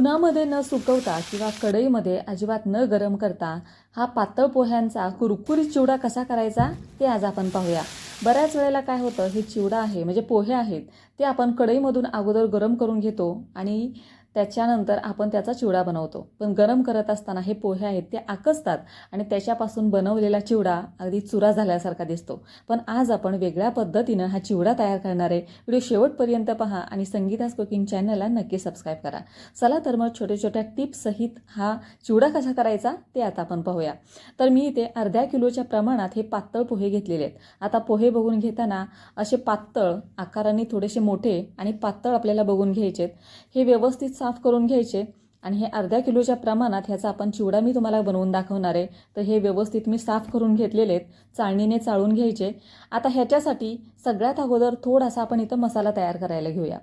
उन्हामध्ये न सुकवता किंवा कढईमध्ये अजिबात न गरम करता हा पातळ पोह्यांचा कुरकुरीत चिवडा कसा करायचा ते आज आपण पाहूया. बऱ्याच वेळेला काय होतं हे चिवडा आहे म्हणजे पोहे आहेत ते आपण कढईमधून अगोदर गरम करून घेतो आणि त्याच्यानंतर आपण त्याचा चिवडा बनवतो. पण गरम करत असताना हे पोहे आहेत ते आकसतात आणि त्याच्यापासून बनवलेला चिवडा अगदी चुरा झाल्यासारखा दिसतो. पण आज आपण वेगळ्या पद्धतीनं हा चिवडा तयार करणार आहे. व्हिडिओ शेवटपर्यंत पहा आणि संगीतास कुकिंग चॅनलला नक्की सबस्क्राईब करा. चला तर मग छोट्या छोट्या टिप्ससहित हा चिवडा कसा करायचा ते आता आपण पाहूया. तर मी इथे अर्ध्या किलोच्या प्रमाणात हे पातळ पोहे घेतलेले आहेत. आता पोहे बघून घेताना असे पातळ आकाराने थोडेसे मोठे आणि पातळ आपल्याला बघून घ्यायचे हे व्यवस्थित साफ करून घ्यायचे. आणि हे अर्ध्या किलोच्या प्रमाणात ह्याचा आपण चिवडा मी तुम्हाला बनवून दाखवणार आहे. तर हे व्यवस्थित मी साफ करून घेतलेले आहेत. चाळणीने चाळून घ्यायचे. आता ह्याच्यासाठी सगळ्यात अगोदर थोडासा आपण इथं मसाला तयार करायला घेऊया.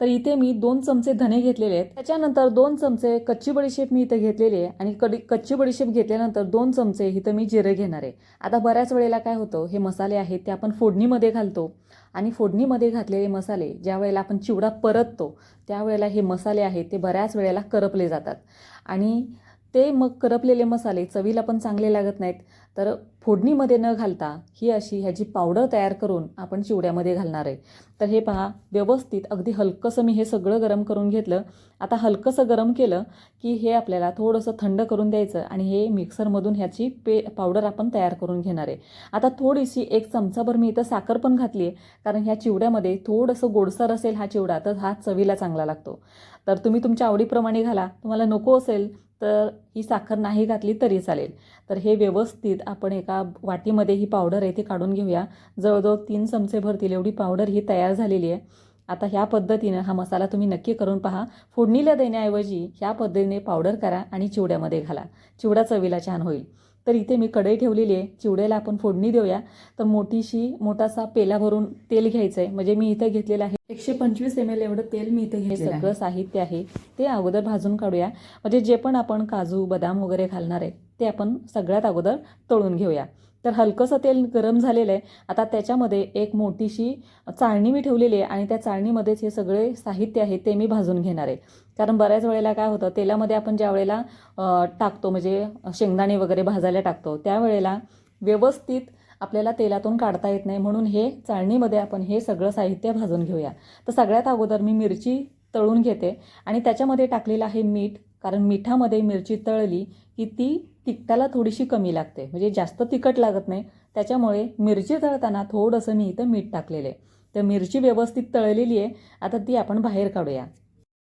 तर इथे मी दोन चमचे धने घेतलेले आहेत. त्याच्यानंतर दोन चमचे कच्ची बडीशेप मी इथं घेतलेली आहे. आणि कडी कच्ची बडीशेप घेतल्यानंतर दोन चमचे इथं मी जिरे घेणार आहे. आता बऱ्याच वेळेला काय होतं हे मसाले आहेत ते आपण फोडणीमध्ये घालतो. आणि फोडणीमध्ये घातलेले मसाले ज्या वेळेला आपण चिवडा परततो त्यावेळेला हे मसाले आहेत ते बऱ्याच वेळेला करपले जातात. आणि ते मग करपलेले मसाले चवीला पण चांगले लागत नाहीत. तर फोडणीमध्ये न घालता ही अशी ह्याची पावडर तयार करून आपण चिवड्यामध्ये घालणार आहे. तर हे पहा व्यवस्थित अगदी हलकंसं मी हे सगळं गरम करून घेतलं. आता हलकंसं गरम केलं की हे आपल्याला थोडंसं थंड करून द्यायचं आणि हे मिक्सरमधून ह्याची पे पावडर आपण तयार करून घेणार आहे. आता थोडीशी एक चमचाभर मी इथं साखर पण घातली आहे कारण ह्या चिवड्यामध्ये थोडंसं गोडसर असेल हा चिवडा तर हा चवीला चांगला लागतो. तर तुम्ही तुमच्या आवडीप्रमाणे घाला. तुम्हाला नको असेल तर ही साखर नाही घातली तरी चालेल. तर हे व्यवस्थित आपण एका वाटीमध्ये ही पावडर आहे ती काढून घेऊया. जवळजवळ तीन चमचे भरतील एवढी पावडर ही तयार झालेली आहे. आता ह्या पद्धतीनं हा मसाला तुम्ही नक्की करून पहा. फोडणीला देण्याऐवजी ह्या पद्धतीने पावडर करा आणि चिवड्यामध्ये घाला. चिवडा चवीला छान होईल. तर इथे मी कढई ठेवलेली आहे. चिवड्याला आपण फोडणी देऊया. तर मोठीशी मोठासा पेला भरून तेल घ्यायचं आहे म्हणजे मी इथं घेतलेलं आहे. एकशे पंचवीस एम एल एवढं तेल मी इथे घेतलं सगळं साहित्य आहे. ते अगोदर भाजून काढूया. म्हणजे जे पण आपण काजू बदाम वगैरे घालणार आहे ते आपण सगळ्यात अगोदर तळून घेऊया. तर हलकंसं तेल गरम झालेलं आहे. आता त्याच्यामध्ये एक मोठीशी चाळणी मी ठेवलेली आहे आणि त्या चाळणीमध्येच हे सगळे साहित्य आहे ते मी भाजून घेणार आहे. कारण बऱ्याच वेळेला काय होतं तेलामध्ये आपण ज्या वेळेला टाकतो म्हणजे शेंगदाणे वगैरे भाजायला टाकतो त्यावेळेला व्यवस्थित आपल्याला तेलातून काढता येत नाही. म्हणून हे चाळणीमध्ये आपण हे सगळं साहित्य भाजून घेऊया. तर सगळ्यात अगोदर मी मिरची तळून घेते आणि त्याच्यामध्ये टाकलेलं आहे मीठ कारण मिठामध्ये मिरची तळली की ती तिखटाला थोडीशी कमी लागते. म्हणजे जास्त तिखट लागत नाही. त्याच्यामुळे मिरची तळताना थोडंसं मी इथं मीठ टाकलेलं आहे. तर मिरची व्यवस्थित तळलेली आहे. आता ती आपण बाहेर काढूया.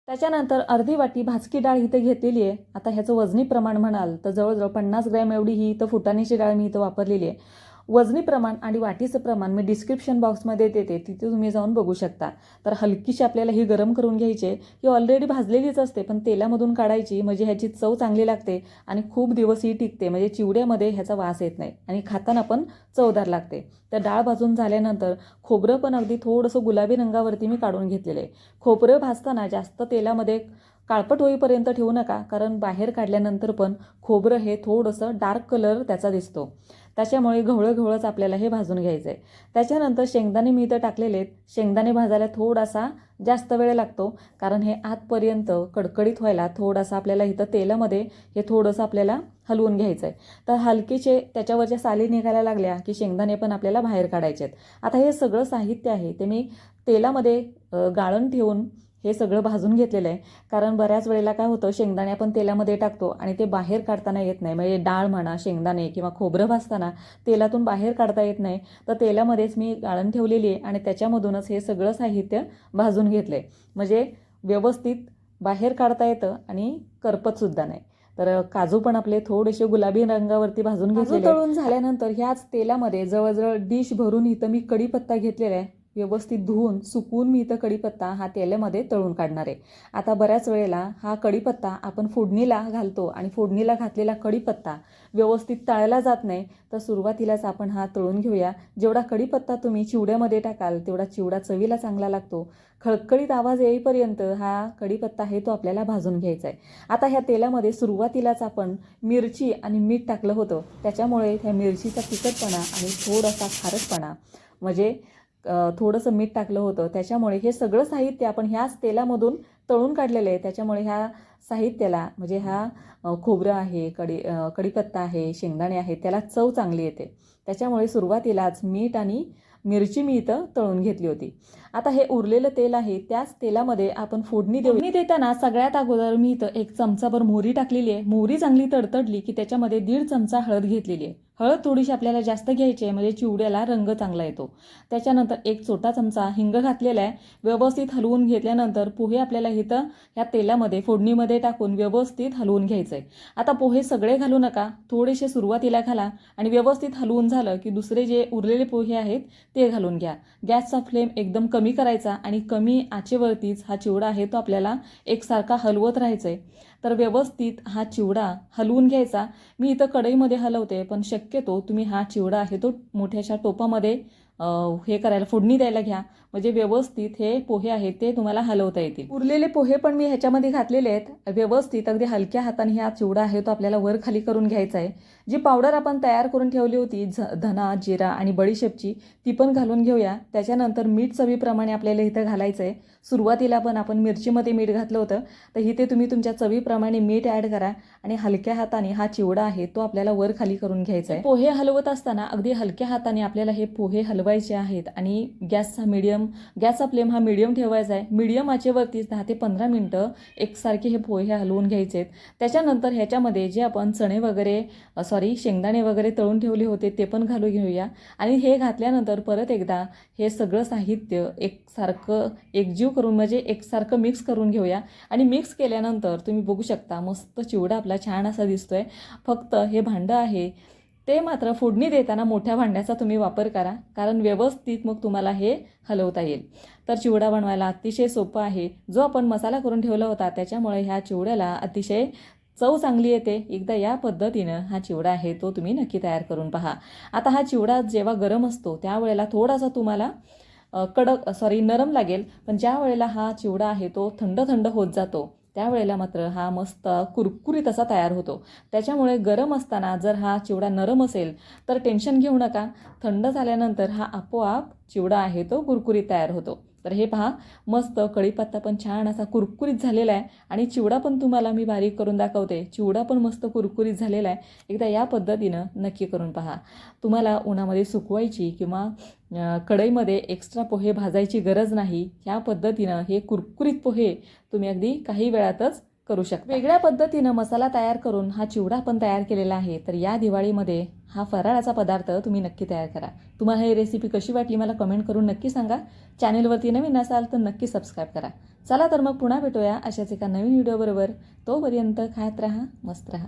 त्याच्यानंतर अर्धी वाटी भाजकी डाळ इथं घेतलेली आहे. आता ह्याचं वजनी प्रमाण म्हणाल तर जवळजवळ पन्नास ग्रॅम एवढी ही इथं फुटाण्याची डाळ मी इथं वापरलेली आहे. वजनी प्रमाण आणि वाटीचं प्रमाण मी डिस्क्रिप्शन बॉक्समध्ये देते तिथे तुम्ही जाऊन बघू शकता. तर हलकीशी आपल्याला ही गरम करून घ्यायची ही ऑलरेडी भाजलेलीच असते पण तेलामधून काढायची म्हणजे ह्याची चव चांगली लागते आणि खूप दिवस ही टिकते म्हणजे चिवड्यामध्ये ह्याचा वास येत नाही आणि खाताना पण चवदार लागते. तर डाळ भाजून झाल्यानंतर खोबरं पण अगदी थोडंसं गुलाबी रंगावरती मी काढून घेतलेलं आहे. खोबरं भाजताना जास्त तेलामध्ये काळपट होईपर्यंत ठेवू नका कारण बाहेर काढल्यानंतर पण खोबरं हे थोडंसं डार्क कलर त्याचा दिसतो. त्याच्यामुळे घवळं घवळंच आपल्याला हे भाजून घ्यायचं आहे त्याच्यानंतर शेंगदाणे मी इथं टाकलेले आहेत. शेंगदाणे भाजायला थोडासा जास्त वेळ लागतो कारण हे आतपर्यंत कडकडीत व्हायला थोडासा आपल्याला इथं तेलामध्ये हे थोडंसं आपल्याला हलवून घ्यायचं आहे तर हलकीचे त्याच्यावरच्या साली निघायला लागल्या की शेंगदाणे पण आपल्याला बाहेर काढायचे आहेत आता हे सगळं साहित्य आहे ते मी तेलामध्ये गाळण ठेवून हे सगळं भाजून घेतलेलं आहे. कारण बऱ्याच वेळेला काय होतं शेंगदाणे आपण तेलामध्ये टाकतो आणि ते बाहेर काढताना येत नाही. म्हणजे डाळ म्हणा शेंगदाणे किंवा खोबरं भाजताना तेलातून बाहेर काढता येत नाही. तर तेलामध्येच मी गाळण ठेवलेली आहे आणि त्याच्यामधूनच हे सगळं साहित्य भाजून घेतलं आहे म्हणजे व्यवस्थित बाहेर काढता येतं आणि करपतसुद्धा नाही. तर काजू पण आपले थोडेसे गुलाबी रंगावरती भाजून घेतले तळून झाल्यानंतर ह्याच तेलामध्ये जवळजवळ डिश भरून इथं मी कढीपत्ता घेतलेला आहे. व्यवस्थित धुवून सुकवून मी इथं कढीपत्ता हा तेलामध्ये तळून काढणार आहे. आता बऱ्याच वेळेला हा कढीपत्ता आपण फोडणीला घालतो आणि फोडणीला घातलेला कढीपत्ता व्यवस्थित तळला जात नाही तर सुरुवातीलाच आपण हा तळून घेऊया. जेवढा कढीपत्ता तुम्ही चिवड्यामध्ये टाकाल तेवढा चिवडा चवीला चांगला लागतो. खळखळीत आवाज येईपर्यंत हा कढीपत्ता आहे तो आपल्याला भाजून घ्यायचा आहे. आता ह्या तेलामध्ये सुरुवातीलाच आपण मिरची आणि मीठ टाकलं होतं. त्याच्यामुळे ह्या मिरचीचा तिखटपणा आणि थोडासा खारटपणा म्हणजे थोडंसं मीठ टाकलं होतं. त्याच्यामुळे हे सगळं साहित्य आपण ह्याच तेलामधून तळून काढलेलं आहे. त्याच्यामुळे ह्या साहित्याला म्हणजे ह्या खोबरं आहे कडी कडीपत्ता कढीपत्ता आहे शेंगदाणे आहे त्याला चव चांगली येते. त्याच्यामुळे सुरुवातीलाच मीठ आणि मिरची मी इथं तळून घेतली होती. आता हे उरलेलं तेल आहे त्याच तेलामध्ये आपण फोडणी देऊ. फोडणी देताना सगळ्यात अगोदर मी इथं एक चमचाभर मोहरी टाकलेली आहे. मोहरी चांगली तडतडली की त्याच्यामध्ये दीड चमचा हळद घेतलेली आहे. हळद थोडीशी आपल्याला जास्त घ्यायची आहे म्हणजे चिवड्याला रंग चांगला येतो. त्याच्यानंतर एक छोटा चमचा हिंग घातलेला आहे व्यवस्थित हलवून घेतल्यानंतर पोहे आपल्याला इथं ह्या तेलामध्ये फोडणीमध्ये टाकून व्यवस्थित हलवून घ्यायचं आहे आता पोहे सगळे घालू नका थोडेसे सुरुवातीला घाला आणि व्यवस्थित हलवून झालं की दुसरे जे उरलेले पोहे आहेत ते घालून घ्या. गॅसचा फ्लेम एकदम कमी करायचा आणि कमी आचेवरतीच हा चिवडा आहे तो आपल्याला एकसारखा हलवत राहायचा आहे तर व्यवस्थित हा चिवडा हलवून घ्यायचा. मी इथं कढईमध्ये हलवते पण शक्यतो तुम्ही हा चिवडा आहे तो मोठ्याशा टोपामध्ये हे करायला फोडणी द्यायला घ्या. म्हणजे व्यवस्थित हे पोहे आहेत ते तुम्हाला हलवता येतील. उरलेले पोहे पण मी ह्याच्यामध्ये घातलेले आहेत. व्यवस्थित अगदी हलक्या हाताने हा चिवडा आहे तो आपल्याला वर खाली करून घ्यायचा आहे. जी पावडर आपण तयार करून ठेवली होती झ धना जिरा आणि बडीशेपची ती पण घालून घेऊया. त्याच्यानंतर मीठ चवीप्रमाणे आपल्याला इथं घालायचं आहे सुरुवातीला पण आपण मिरचीमध्ये मीठ घातलं होतं. तर इथे तुम्ही तुमच्या चवीप्रमाणे मीठ ॲड करा आणि हलक्या हाताने हा चिवडा आहे तो आपल्याला वर खाली करून घ्यायचा आहे. पोहे हलवत असताना अगदी हलक्या हाताने आपल्याला हे पोहे हलवायचे आहेत आणि गॅसचा मीडियम गॅसचा फ्लेम हा मीडियम ठेवायचा आहे. मिडियम आचेवरतीच दहा ते पंधरा मिनटं एकसारखे हे पोहे हलवून घ्यायचे आहेत. त्याच्यानंतर ह्याच्यामध्ये जे आपण चणे वगैरे सॉरी शेंगदाणे वगैरे तळून ठेवले होते ते पण घालून घेऊया. आणि हे घातल्यानंतर परत एकदा हे सगळं साहित्य एकसारखं एकजीव करून म्हणजे एकसारखं मिक्स करून घेऊया. आणि मिक्स केल्यानंतर तुम्ही बघू शकता मस्त चिवडा आपला छान असा दिसतोय. फक्त हे भांडं आहे ते मात्र फोडणी देताना मोठ्या भांड्याचा तुम्ही वापर करा कारण व्यवस्थित मग तुम्हाला हे हलवता येईल. तर चिवडा बनवायला अतिशय सोपं आहे. जो आपण मसाला करून ठेवला होता त्याच्यामुळे ह्या चिवड्याला अतिशय चव चांगली येते. एकदा या पद्धतीनं हा चिवडा आहे तो तुम्ही नक्की तयार करून पहा. आता हा चिवडा जेव्हा गरम असतो त्यावेळेला थोडासा तुम्हाला कडक सॉरी नरम लागेल. पण ज्या वेळेला हा चिवडा आहे तो थंड थंड होत जातो. त्यावेळेला मात्र हा मस्त कुरकुरीत असा तयार होतो. त्याच्यामुळे गरम असताना जर हा चिवडा नरम असेल तर टेन्शन घेऊ नका. थंड झाल्यानंतर हा आपोआप चिवडा आहे तो कुरकुरीत तयार होतो. तर हे पहा मस्त कढीपत्ता पण छान असा कुरकुरीत झालेला आहे. आणि चिवडा पण तुम्हाला मी बारीक करून दाखवते. चिवडा पण मस्त कुरकुरीत झालेला आहे. एकदा या पद्धतीनं नक्की करून पहा. तुम्हाला उन्हामध्ये सुकवायची किंवा कढईमध्ये एक्स्ट्रा पोहे भाजायची गरज नाही. ह्या पद्धतीनं हे कुरकुरीत पोहे तुम्ही अगदी काही वेळातच करू शकता. वेगळ्या पद्धतीनं मसाला तयार करून हा चिवडा पण तयार केलेला आहे तर या दिवाळीमध्ये हा फराळाचा पदार्थ तुम्ही नक्की तयार करा. तुम्हाला ही रेसिपी कशी वाटली मला कमेंट करून नक्की सांगा. चॅनेलवरती नवीन असाल तर नक्की सबस्क्राईब करा. चला तर मग पुन्हा भेटूया अशाच एका नवीन व्हिडिओबरोबर तोपर्यंत खात राहा मस्त राहा.